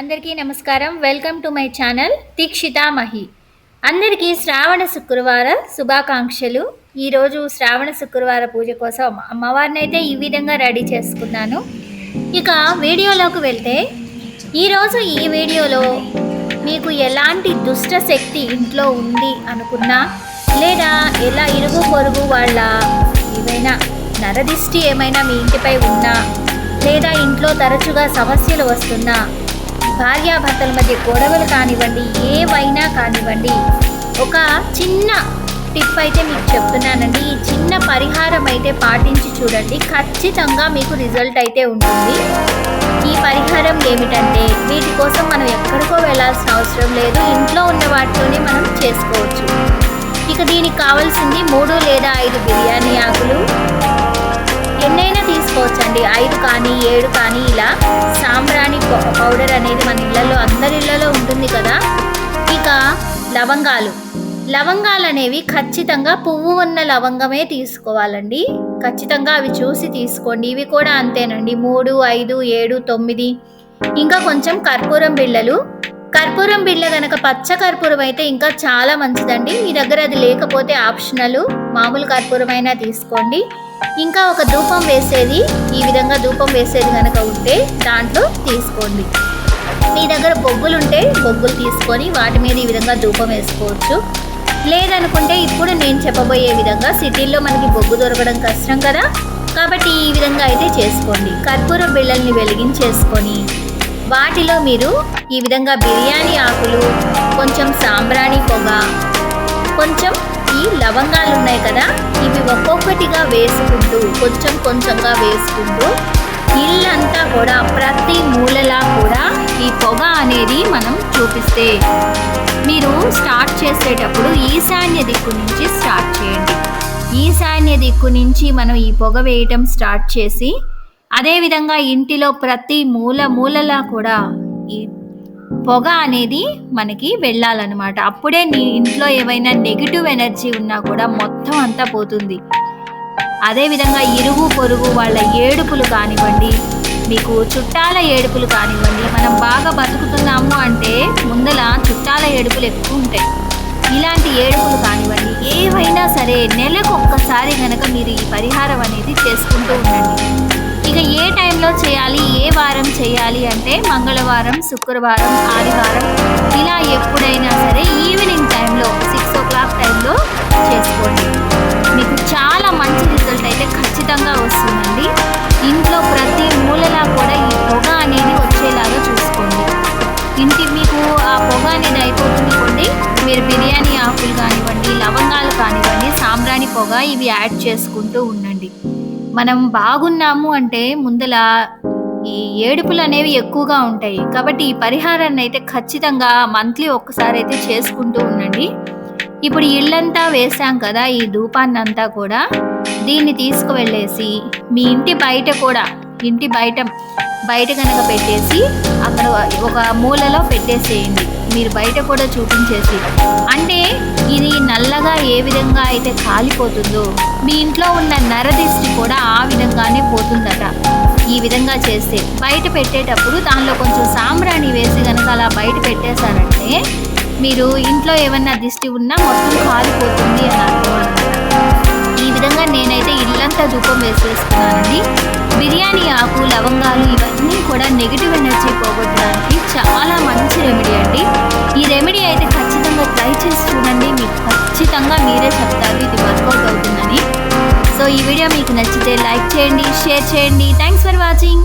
అందరికీ నమస్కారం. Welcome to my channel Dikshita Mahi. అందరికీ శ్రావణ శుక్రవార శుభాకాంక్షలు. ఈరోజు శ్రావణ శుక్రవార పూజ కోసం అమ్మవారిని అయితే ఈ విధంగా రెడీ చేసుకున్నాను. ఇక వీడియోలోకి వెళ్తే ఈరోజు ఈ వీడియోలో మీకు ఎలాంటి దుష్ట శక్తి ఇంట్లో ఉంది అనుకున్నా లేదా ఎలా ఇరుగు పొరుగు వాళ్ళ ఏమైనా నరదిష్టి ఏమైనా మీ ఇంటిపై ఉన్నా లేదా ఇంట్లో తరచుగా సమస్యలు వస్తున్నా భార్యాభర్తల మధ్య గొడవలు కానివ్వండి ఏవైనా కానివ్వండి. ఒక చిన్న టిప్ అయితే మీకు చెప్తున్నానండి. ఈ చిన్న పరిహారం అయితే పాటించి చూడండి. ఖచ్చితంగా మీకు రిజల్ట్ అయితే ఉంటుంది. ఈ పరిహారం ఏమిటంటే వీటి కోసం మనం ఎక్కడికో వెళ్ళాల్సిన అవసరం లేదు. ఇంట్లో ఉన్న వాటితోనే మనం చేసుకోవచ్చు. ఇక దీనికి కావాల్సింది మూడు లేదా ఐదు బిర్యానీ ఆకులు. ఎన్నైనా తీసుకోవచ్చండి. ఐదు కానీ ఏడు కానీ పౌడర్ అనేది మన ఇళ్ళలో అందరి ఇళ్ళలో ఉంటుంది కదా? ఇక లవంగాలు. లవంగాలు అనేవి ఖచ్చితంగా పువ్వు ఉన్న లవంగమే తీసుకోవాలండి. ఖచ్చితంగా అవి చూసి తీసుకోండి. ఇవి కూడా అంతేనండి. మూడు ఐదు ఏడు తొమ్మిది. ఇంకా కొంచెం కర్పూరం బిళ్ళలు. కర్పూరం బిళ్ళ గనక పచ్చ కర్పూరం అయితే ఇంకా చాలా మంచిదండి. మీ దగ్గర అది లేకపోతే ఆప్షనల్. మామూలు కర్పూరం అయినా తీసుకోండి. ఇంకా ఒక ధూపం వేసేది ఈ విధంగా ధూపం వేసేది కనుక ఉంటే దాంట్లో తీసుకోండి. మీ దగ్గర బొగ్గులు ఉంటే బొగ్గులు తీసుకొని వాటి మీద ఈ విధంగా ధూపం వేసుకోవచ్చు. లేదనుకుంటే ఇప్పుడు నేను చెప్పబోయే విధంగా సిటీల్లో మనకి బొగ్గు దొరకడం కష్టం కదా. కాబట్టి ఈ విధంగా అయితే చేసుకోండి. కర్పూర బిళ్ళల్ని వెలిగించేసుకొని వాటిలో మీరు ఈ విధంగా బిర్యానీ ఆకులు కొంచెం సాంబ్రాణి పొగ కొంచెం ఈ లవంగాలు ఉన్నాయి కదా ఇవి ఒక్కొక్కటిగా వేసుకుంటూ కొంచెం కొంచెంగా వేసుకుంటూ ఇల్లంతా కూడా ప్రతి మూలలా కూడా ఈ పొగ అనేది మనం చూపిస్తే. మీరు స్టార్ట్ చేసేటప్పుడు ఈశాన్య దిక్కు నుంచి స్టార్ట్ చేయండి. ఈశాన్య దిక్కు నుంచి మనం ఈ పొగ వేయటం స్టార్ట్ చేసి అదేవిధంగా ఇంటిలో ప్రతి మూల మూలలా కూడా ఈ పొగ అనేది మనకి వెళ్ళాలన్నమాట. అప్పుడే నీ ఇంట్లో ఏవైనా నెగిటివ్ ఎనర్జీ ఉన్నా కూడా మొత్తం అంతా పోతుంది. అదేవిధంగా ఇరుగు పొరుగు వాళ్ళ ఏడుపులు కానివ్వండి మీకు చుట్టాల ఏడుపులు కానివ్వండి మనం బాగా బతుకుతున్నాము అంటే ముందల చుట్టాల ఏడుపులు ఎక్కువ ఉంటాయి. ఇలాంటి ఏడుపులు కానివ్వండి ఏవైనా సరే నెలకు ఒక్కసారి కనుక మీరు ఈ పరిహారం అనేది చేసుకుంటూ చేయాలి ఏ వారం చేయాలి అంటే మంగళవారం శుక్రవారం ఆదివారం ఇలా ఎప్పుడైనా సరే ఈవినింగ్ టైంలో సిక్స్ ఓ క్లాక్ టైంలో చేసుకోండి. మీకు చాలా మంచి రిజల్ట్ అయితే ఖచ్చితంగా వస్తుందండి. ఇంట్లో ప్రతి మూలలా కూడా ఈ పొగ అనేది వచ్చేలాగా చూసుకోండి. ఇంటి మీకు ఆ పొగ అనేది అయిపోతుంది మీరు బిర్యానీ ఆకులు కానివ్వండి లవంగాలు కానివ్వండి సాంబ్రాణి పొగ ఇవి యాడ్ చేసుకుంటూ ఉండండి. మనం బాగున్నాము అంటే ముందల ఈ ఏడుపులు అనేవి ఎక్కువగా ఉంటాయి. కాబట్టి ఈ పరిహారాన్ని అయితే ఖచ్చితంగా మంత్లీ ఒక్కసారి అయితే చేసుకుంటూ ఉండండి. ఇప్పుడు ఇల్లంతా వేసాం కదా ఈ ధూపాన్నంతా కూడా. దీన్ని తీసుకువెళ్ళేసి మీ ఇంటి బయట కూడా ఇంటి బయట బయట కనుక పెట్టేసి అక్కడ ఒక మూలలో పెట్టేసేయండి. మీరు బయట కూడా చూపించేసి. అంటే ఇది నల్లగా ఏ విధంగా అయితే కాలిపోతుందో మీ ఇంట్లో ఉన్న నరదిష్టి కూడా ఆ విధంగానే పోతుందట. ఈ విధంగా చేస్తే బయట పెట్టేటప్పుడు దానిలో కొంచెం సాంబ్రాణి వేసి కనుక అలా బయట పెట్టేశారంటే మీరు ఇంట్లో ఏమన్నా దిష్టి ఉన్నా మొత్తం కాలిపోతుంది అని అర్థం అన్నమాట. ఈ విధంగా నేనైతే ఇల్లంతా ధూపం వేసేసుకున్నానండి బిర్యానీ ఆకు లవంగాలు ఇవన్నీ కూడా నెగిటివ్ ఎనర్జీ పోగొట్టడానికి చాలా మంచి రెమెడీ అండి. ఈ రెమెడీ అయితే ఖచ్చితంగా ట్రై చేసి చూడండి. మీకు ఖచ్చితంగా మీరే చెప్తారు ఇది వర్కౌట్ అవుతుందని. సో ఈ వీడియో మీకు నచ్చితే లైక్ చేయండి షేర్ చేయండి. Thanks for watching